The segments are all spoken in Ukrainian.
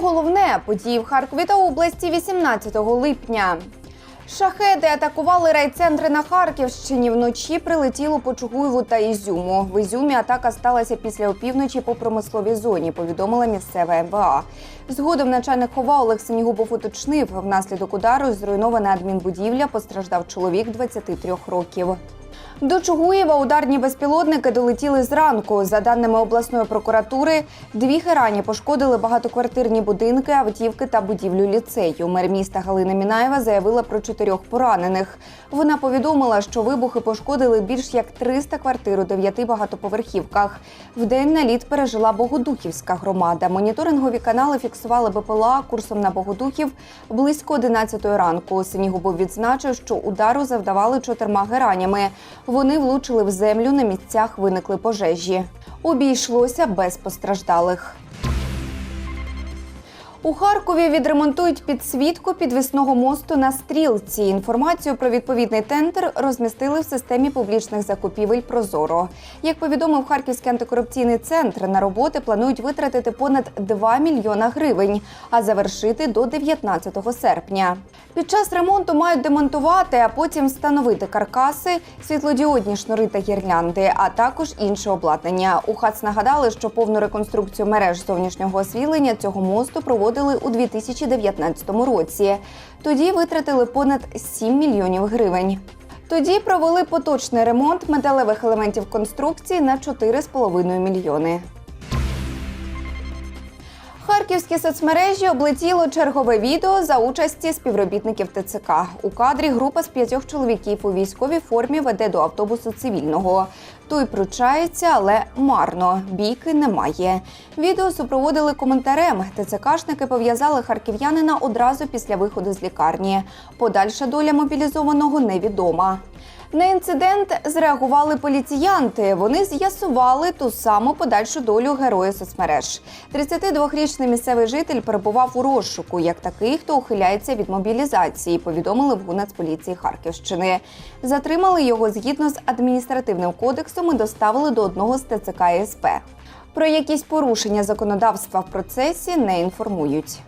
Головне події в Харкові та області 18 липня. Шахеди атакували райцентри на Харківщині. Вночі прилетіло по Чугуєву та Ізюму. В Ізюмі атака сталася після опівночі по промисловій зоні. Повідомила місцева МВА. Згодом начальник хова Олег Синігубов уточнив, внаслідок удару зруйнована адмінбудівля. Постраждав чоловік 23 років. До Чугуєва ударні безпілотники долетіли зранку. За даними обласної прокуратури, дві герані пошкодили багатоквартирні будинки, автівки та будівлю ліцею. Мер міста Галина Мінаєва заявила про чотирьох поранених. Вона повідомила, що вибухи пошкодили більш як 300 квартир у дев'яти багатоповерхівках. Вдень наліт пережила Богодухівська громада. Моніторингові канали фіксували БПЛА курсом на Богодухів близько 11 ранку. Синігубов відзначив, що удару завдавали чотирма геранями. Вони влучили в землю на місцях виникли пожежі. Обійшлося без постраждалих. У Харкові відремонтують підсвітку підвісного мосту на стрілці. Інформацію про відповідний тендер розмістили в системі публічних закупівель Прозоро. Як повідомив Харківський антикорупційний центр, на роботи планують витратити понад 2 мільйона гривень, а завершити до 19 серпня. Під час ремонту мають демонтувати, а потім встановити каркаси, світлодіодні шнури та гірлянди, а також інше обладнання. У ХАЦ нагадали, що повну реконструкцію мереж зовнішнього освітлення цього мосту проводили у 2019 році. Тоді витратили понад 7 мільйонів гривень. Тоді провели поточний ремонт металевих елементів конструкції на 4,5 мільйони. Харківські соцмережі облетіло чергове відео за участі співробітників ТЦК. У кадрі група з п'ятьох чоловіків у військовій формі веде до автобусу цивільного. Той пручається, але марно. Бійки немає. Відео супроводили коментарем. ТЦКшники пов'язали харків'янина одразу після виходу з лікарні. Подальша доля мобілізованого невідома. На інцидент зреагували поліціянти. Вони з'ясували ту саму подальшу долю героя соцмереж. 32-річний місцевий житель перебував у розшуку, як такий, хто ухиляється від мобілізації. Повідомили в Гунацполіції Харківщини. Затримали його згідно з адміністративним кодексом і доставили до одного з ТЦК СП. Про якісь порушення законодавства в процесі не інформують.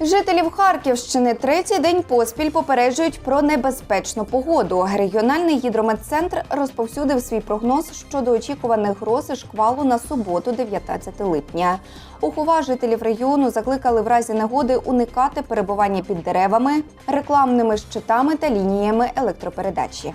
Жителів Харківщини третій день поспіль попереджують про небезпечну погоду. Регіональний гідрометцентр розповсюдив свій прогноз щодо очікуваних гроз і шквалу на суботу, 19 липня. Ухова жителів регіону закликали в разі негоди уникати перебування під деревами, рекламними щитами та лініями електропередачі.